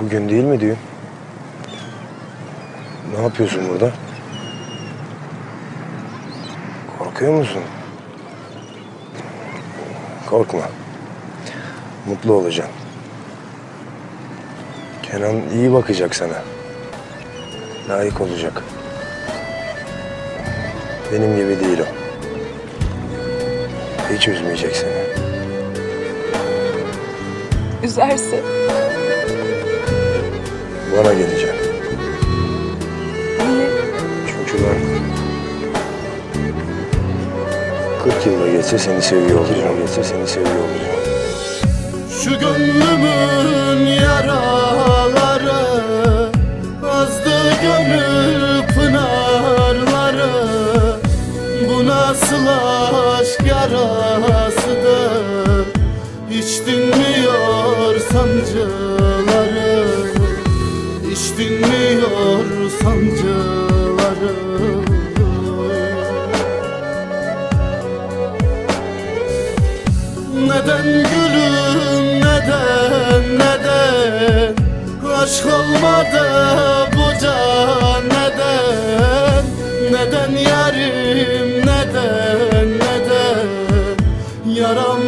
Bugün değil mi düğün? Ne yapıyorsun burada? Korkuyor musun? Korkma. Mutlu olacaksın. Kenan iyi bakacak sana. Layık olacak. Benim gibi değil o. Hiç üzmeyecek seni. Üzerse Bana geleceksin. niye? Çünkü ben 40 yılda geçse seni seviyor olacağım. Geçse seni seviyor olacağım. Şu gönlümün yaraları Azdı gönül pınarları Bu nasıl aşk yarasıdır Hiç dinmiyor sancıları Hiç dinmiyor sancıları. Neden gülüm neden neden? Aşk olmadı bu can neden? Neden yarim neden neden? Yaram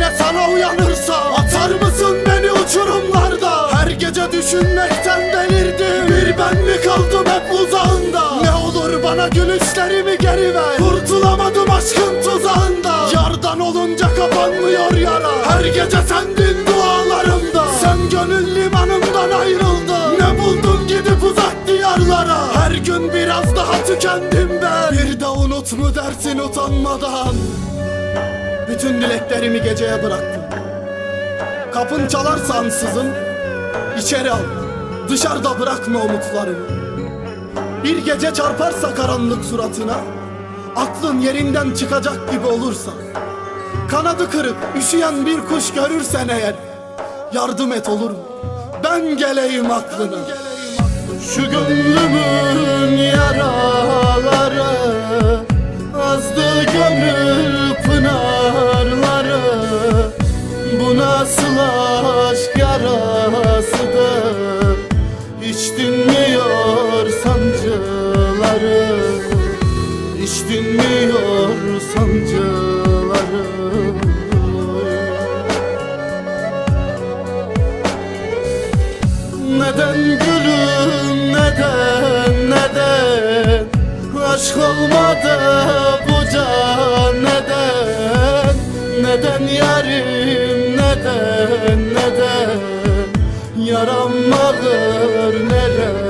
yine sana uyanırsa Atar mısın beni uçurumlarda? Her gece düşünmekten delirdim. Bir ben mi kaldım hep uzağında? Ne olur bana gülüşlerimi geri ver. Kurtulamadım aşkın tuzağında. Yardan olunca kapanmıyor yara. Her gece sendin dualarımda. Sen gönül limanımdan ayrıldın. Ne buldun gidip uzak diyarlara? Her gün biraz daha tükendim ben. Bir de unut mu dersin utanmadan bütün dileklerimi geceye bıraktım. Kapın çalarsa ansızın içeri al. Dışarıda bırakma umutlarını. Bir gece çarparsa karanlık suratına, aklın yerinden çıkacak gibi olursa, kanadı kırık üşüyen bir kuş görürsen eğer, yardım et olur mu? Ben geleyim aklına. Şu gönlümün yaraları Dinmiyor sancıları? Neden gülüm neden neden? Aşk olmadı bu can neden? Neden yarim neden neden? Yaram ağır nereye